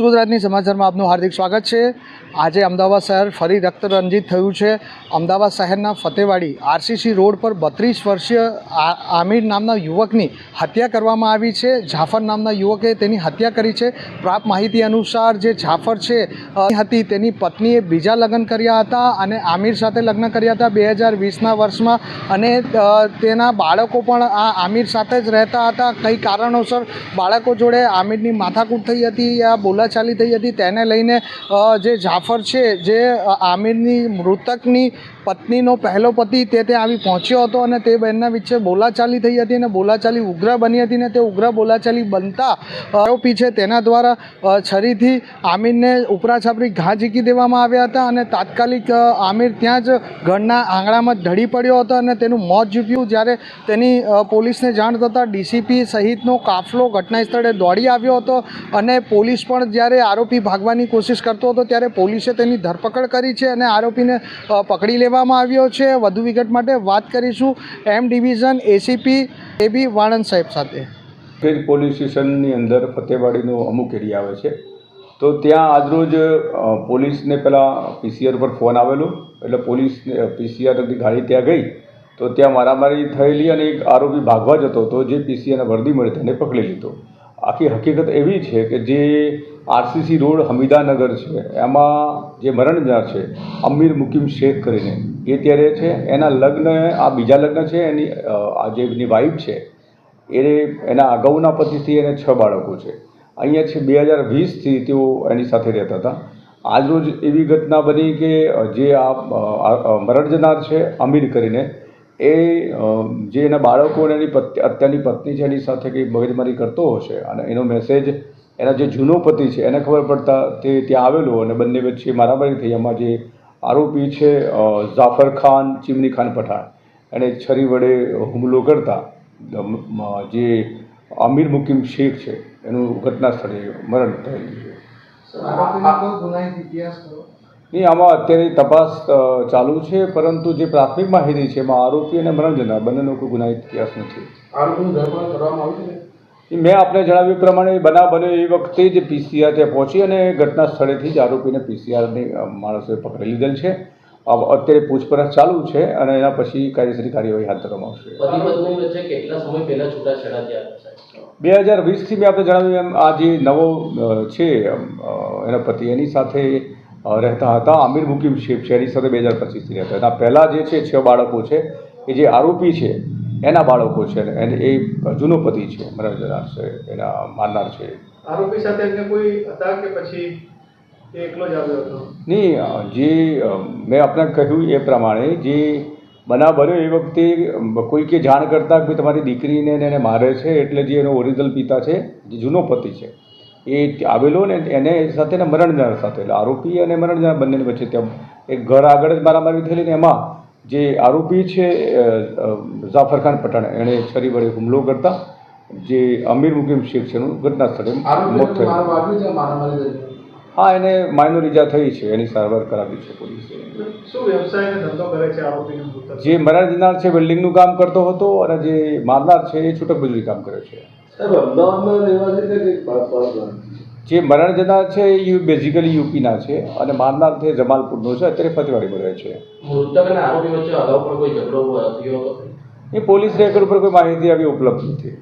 ગુજરાતની સમાચારમાં આપનું હાર્દિક સ્વાગત છે. આજે અમદાવાદ શહેર ફરી રક્તરંજિત થયું છે. અમદાવાદ શહેરના ફતેવાડી આરસીસી રોડ પર બત્રીસ વર્ષીય આ- આમિર નામના યુવકની હત્યા કરવામાં આવી છે. જાફર નામના યુવકે તેની હત્યા કરી છે. પ્રાપ્ત માહિતી અનુસાર જે જાફર છે હતી. તેની પત્નીએ બીજા લગ્ન કર્યા હતા અને આમિર સાથે લગ્ન કર્યા હતા બે હજાર વીસના વર્ષમાં અને તેના બાળકો પણ આ આમિર સાથે જ રહેતા હતા. કઈ કારણોસર બાળકો જોડે આમિરની માથાકૂટ થઈ હતી, યા બોલાચાલી થઈ હતી, તેને લઈને જે જાફર છે જે આમિરની મૃતકની પત્નીનો પહેલો પતિ તે ત્યાં આવી પહોંચ્યો હતો અને તે બહેનના વચ્ચે બોલાચાલી થઈ હતી અને બોલાચાલી ઉગ્ર બની હતી ને તે ઉગ્ર બોલાચાલી બનતા આરોપી છે તેના દ્વારા છરીથી આમિરને ઉપરા છાપરી ઘા ઝીકી દેવામાં આવ્યા હતા અને તાત્કાલિક આમિર ત્યાં જ ઘરના આંગણામાં ઢળી પડ્યો હતો અને તેનું મોત જીવ્યું જ્યારે તેની પોલીસને જાણ થતાં ડીસીપી સહિતનો કાફલો ઘટના સ્થળે દોડી આવ્યો હતો અને પોલીસ પણ જ્યારે આરોપી ભાગવાની કોશિશ કરતો હતો ત્યારે પોલીસે તેની ધરપકડ કરી છે અને આરોપીને પકડી લેવામાં આવ્યો છે. વધુ વિગત માટે વાત કરીશું એમ ડિવિઝન એસીપી એબી વાણંદ સાહેબ સાથે. ફેજ પોલીસ સ્ટેશનની અંદર ફતેવાડીનો અમુક એરિયા આવે છે. તો ત્યાં આજરોજ પોલીસને પહેલાં પીસીઆર પર ફોન આવેલો. એટલે પોલીસ પીસીઆરની ગાડી ત્યાં ગઈ. તો ત્યાં મારામારી થયેલી અને એક આરોપી ભાગવા જતો હતો, જે પીસીઆરને વર્દી મળી તેને પકડી લીધો. આખી હકીકત એવી છે કે જે આરસીસી રોડ હમીદાનગર છે એમાં જે મરણજાર છે અમીર મુકીમ શેખ કરીને એ ત્યારે છે એના લગ્ન આ બીજા લગ્ન છે એની આ જે એની વાઈફ છે એ એના અગાઉના પતિથી એને છ બાળકો છે. અહીંયા છે બે હજાર વીસથી તેઓ એની સાથે રહેતા હતા. આજરોજ એવી ઘટના બની કે જે આ અ, આ, મરણ જનાર છે અમીર કરીને એ જે એના બાળકો અને એની અત્યારની પત્ની છે એની સાથે કંઈ મગજમારી કરતો હશે અને એનો મેસેજ એના જે જૂનો પતિ છે એને ખબર પડતા તે ત્યાં આવેલો અને બંને વચ્ચે મારામારી થઈ. એમાં જે આરોપી છે જાફર ખાન, ચીમની ખાન પઠાણ એણે છરી વડે હુમલો કરતા જે અમીર મુકીમ શેખ છે, એનું ઘટના સ્થળે મરણ થયેલું છે. નહીં આમાં અત્યારે તપાસ ચાલુ છે પરંતુ જે પ્રાથમિક માહિતી છે એમાં આરોપી અને મરણ જનાર બંનેનો કોઈ ગુનાહિત ઇતિહાસ નથી. મેં આપને જણાવ્યું એ પ્રમાણે બનાવ બન્યો એ વખતે જ પીસીઆર ત્યાં પહોંચી અને ઘટના સ્થળેથી જ આરોપીને પીસીઆરની માણસોએ પકડી લીધેલ છે. અત્યારે પૂછપરછ ચાલુ છે અને એના પછી કાયદેસરી કાર્યવાહી હાથ ધરવામાં આવશે. પતિ પત્ની વચ્ચે કેટલા સમય પહેલા છૂટાછેડા થયા હતા સાહેબ? બે હજાર વીસથી મેં આપણે જણાવ્યું એમ આ જે નવો છે એના પતિ એની સાથે રહેતા હતા આમિર મુકીમ છે સાથે બે હજાર પચીસથી રહેતા હતા. પહેલાં જે છે છ બાળકો છે એ જે આરોપી છે એના બાળકો છે અને એ જૂનો પતિ છે મરણ છે એના મારનાર છે. આરોપી સાથે એમને કોઈ હતા કે પછી એકલો જ આવ્યો હતો? નહીં જે મેં આપને કહ્યું એ પ્રમાણે જે બનાવ બન્યો એ વખતે કોઈ કોઈકે જાણ કરતાં કે તમારી દીકરીને એને મારે છે એટલે જે એનો ઓરિજિનલ પિતા છે જે જૂનો પતિ છે એ આવેલો ને એને સાથે ને મરણજાર સાથે. એટલે આરોપી અને મરણજાર બંનેની વચ્ચે ત્યાં એક ઘર આગળ જ મારામારી થયેલી ને એમાં જે આરોપી છે જાફરખાન પઠાણ એણે છરી વડે હુમલો કરતા જે અમીર મુકીમ શેખ છે એનું ઘટના સ્થળે મોત થયું હા એને માઇનોર ઈજા થઈ છે એની સારવાર કરાવી છે પોલીસે. જે મરણ જનાર છે વેલ્ડિંગનું કામ કરતો હતો અને જે મારનાર છે એ છૂટક મજૂરી કામ કરે છે. જે મરણ જનાર છે એ બેઝિકલી યુપીના છે અને મારનાર છે જમાલપુરનો છે અત્યારે ફતેવાડીમાં રહે છે. એ પોલીસ રેકોર્ડ ઉપર કોઈ માહિતી આવી ઉપલબ્ધ નથી.